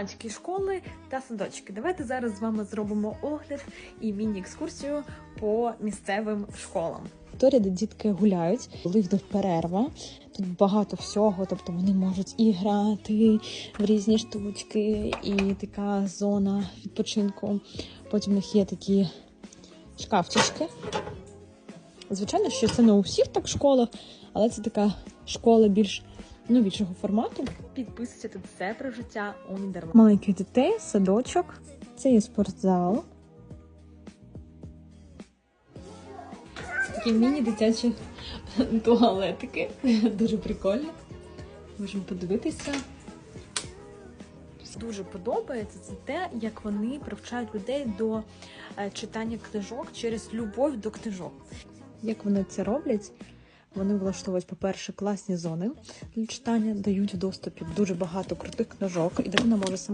Танські школи та садочки. Давайте зараз з вами зробимо огляд і міні-екскурсію по місцевим школам. Територія, де дітки гуляють, коли в них перерва. Тут багато всього, тобто вони можуть і грати в різні штучки, і така зона відпочинку. Потім у них є такі шкафчики. Звичайно, що це не у всіх так школах, але це така школа більш новішого формату. Підписуйся тут все про життя у Нідерландах. Маленьких дітей, садочок. Це є спортзал. Такі міні-дитячі туалетики. Дуже прикольно. Можемо подивитися. Дуже подобається це те, як вони привчають людей до е, читання книжок через любов до книжок. Як вони це роблять? Вони влаштовують, по-перше, класні зони для читання, дають в дуже багато крутих книжок, і дитина може сама